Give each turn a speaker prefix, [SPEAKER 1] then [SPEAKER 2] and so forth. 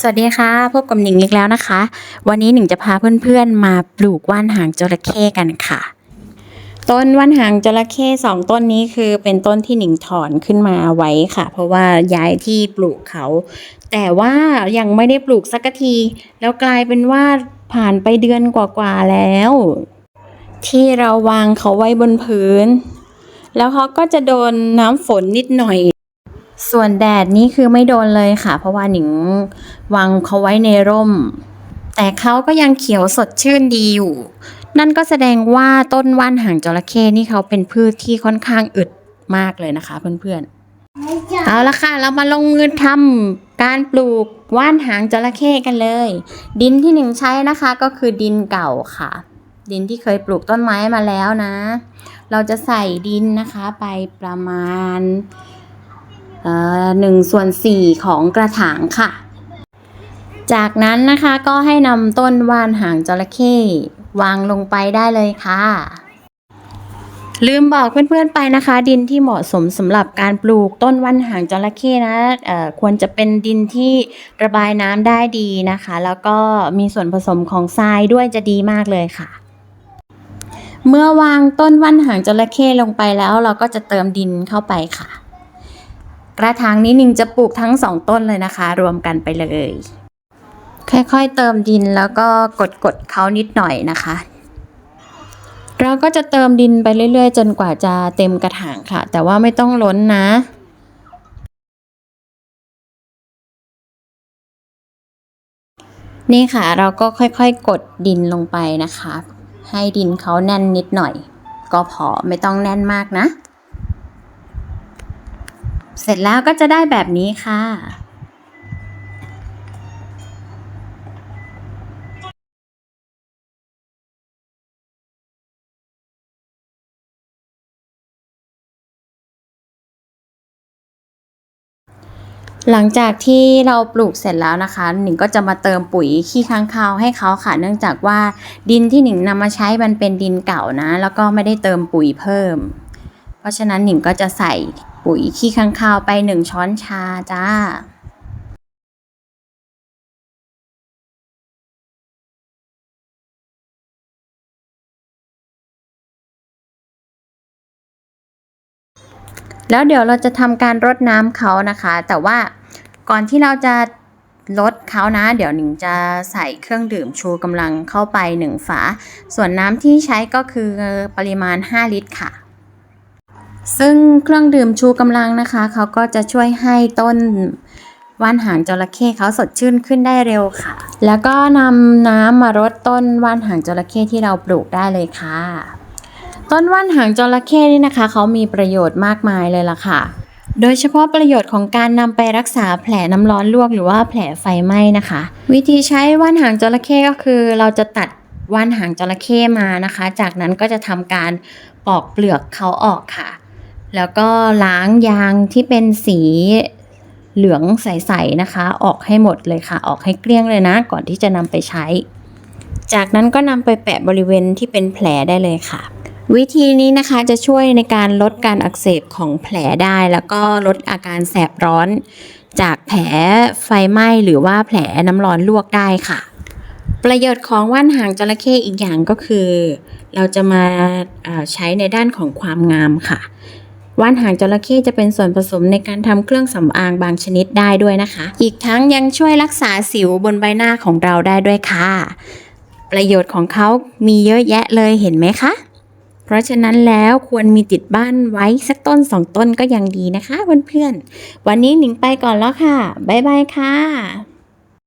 [SPEAKER 1] สวัสดีค่ะ พบกับหนิงอีกแล้วนะคะ วันนี้หนิงจะพาเพื่อนๆมาปลูกว่านหางจระเข้กันค่ะ ต้นว่านหางจระเข้สองต้นนี้คือเป็นต้นที่หนิงถอนขึ้นมาไว้ค่ะ เพราะว่าย้ายที่ปลูกเขา แต่ว่ายังไม่ได้ปลูกสักที แล้วกลายเป็นว่าผ่านไปเดือนกว่าๆแล้ว ที่เราวางเขาไว้บนพื้น แล้วเขาก็จะโดนน้ำฝนนิดหน่อย ส่วนแดดนี่คือไม่โดนเลยค่ะ เพราะว่าหนิงวางเขาไว้ในร่ม แต่เขาก็ยังเขียวสดชื่นดีอยู่ นั่นก็แสดงว่าต้นว่านหางจระเข้นี่เขาเป็นพืชที่ค่อนข้างอึดมากเลยนะคะ เพื่อนๆ เอาละค่ะ เรามาลงมือทำการปลูกว่านหางจระเข้กันเลย ดินที่หนึ่งใช้นะคะก็คือดินเก่าค่ะ ดินที่เคยปลูกต้นไม้มาแล้วนะ เราจะใส่ดินนะคะไปประมาณ หนึ่งส่วนสี่ของกระถางค่ะ จากนั้นนะคะก็ให้นำต้นว่านหางจระเข้วางลงไปได้เลยค่ะ ลืมบอกเพื่อนๆไปนะคะ ดินที่เหมาะสมสำหรับการปลูกต้นว่านหางจระเข้นะควรจะเป็นดินที่ระบายน้ำได้ดีนะคะ แล้วก็มีส่วนผสมของทรายด้วยจะดีมากเลยค่ะเมื่อวางต้นว่านหางจระเข้ลงไปแล้ว เราก็จะเติมดินเข้าไปค่ะ กระถางนี้นิงจะปลูกทั้งสองต้นเลยนะคะ รวมกันไปเลย ค่อยๆเติมดินแล้วก็กดๆเขานิดหน่อยนะคะ เราก็จะเติมดินไปเรื่อย ๆ จนกว่าจะเต็มกระถางค่ะ แต่ว่าไม่ต้องล้นนะนี่ค่ะเราก็ค่อยๆ กดดินลงไปนะคะ ให้ดินเขาแน่นนิดหน่อย ก็พอไม่ต้องแน่นมากนะ เสร็จแล้วก็จะได้แบบนี้ค่ะ หลังจากที่เราปลูกเสร็จแล้วนะคะหนิงก็จะมาเติมปุ๋ยขี้ค้างคาวให้เขาค่ะ เนื่องจากว่าดินที่หนิงนำมาใช้มันเป็นดินเก่านะ แล้วก็ไม่ได้เติมปุ๋ยเพิ่ม เพราะฉะนั้นหนิงก็จะใส่ ปุ๋ยขี้ค้างคาวไปหนึ่งช้อนชาจ้าแล้วเดี๋ยวเราจะทำการรดน้ำเขานะคะ แต่ว่าก่อนที่เราจะลดเขานะ เดี๋ยวหนิงจะใส่เครื่องดื่มชูกำลังเข้าไปหนึ่งฝา ส่วนน้ำที่ใช้ก็คือปริมาณ 5 ลิตรค่ะ ซึ่งเครื่องดื่มชูกำลังนะคะเขาก็จะช่วยให้ต้นว่านหางจระเข้เขาสดชื่นขึ้นได้เร็วค่ะ แล้วก็นำน้ำมารดต้นว่านหางจระเข้ที่เราปลูกได้เลยค่ะ ต้นว่านหางจระเข้นี่นะคะเขามีประโยชน์มากมายเลยล่ะค่ะ โดยเฉพาะประโยชน์ของการนำไปรักษาแผลน้ำร้อนลวกหรือว่าแผลไฟไหม้นะคะ วิธีใช้ว่านหางจระเข้ก็คือ เราจะตัดว่านหางจระเข้มานะคะ จากนั้นก็จะทำการปอกเปลือกเขาออกค่ะ แล้วก็ล้างยางที่เป็นสีเหลืองใสๆนะคะ ออกให้หมดเลยค่ะ ออกให้เกลี้ยงเลยนะ ก่อนที่จะนำไปใช้ จากนั้นก็นำไปแปะบริเวณที่เป็นแผลได้เลยค่ะ วิธีนี้นะคะจะช่วยในการลดการอักเสบของแผลได้ แล้วก็ลดอาการแสบร้อน จากแผลไฟไหม้หรือว่าแผลน้ำร้อนลวกได้ค่ะ ประโยชน์ของว่านหางจระเข้อีกอย่างก็คือ เราจะมาใช้ในด้านของความงามค่ะ ว่านหางจระเข้จะเป็นส่วนผสมในการทำเครื่องสำอางบางชนิดได้ด้วยนะคะ อีกทั้งยังช่วยรักษาสิวบนใบหน้าของเราได้ด้วยค่ะ ประโยชน์ของเขามีเยอะแยะเลยเห็นไหมคะ เพราะฉะนั้นแล้วควรมีติดบ้านไว้สักต้นสองต้นก็ยังดีนะคะเพื่อนๆ วันนี้หนิงไปก่อนแล้วค่ะ บ๊ายบายค่ะ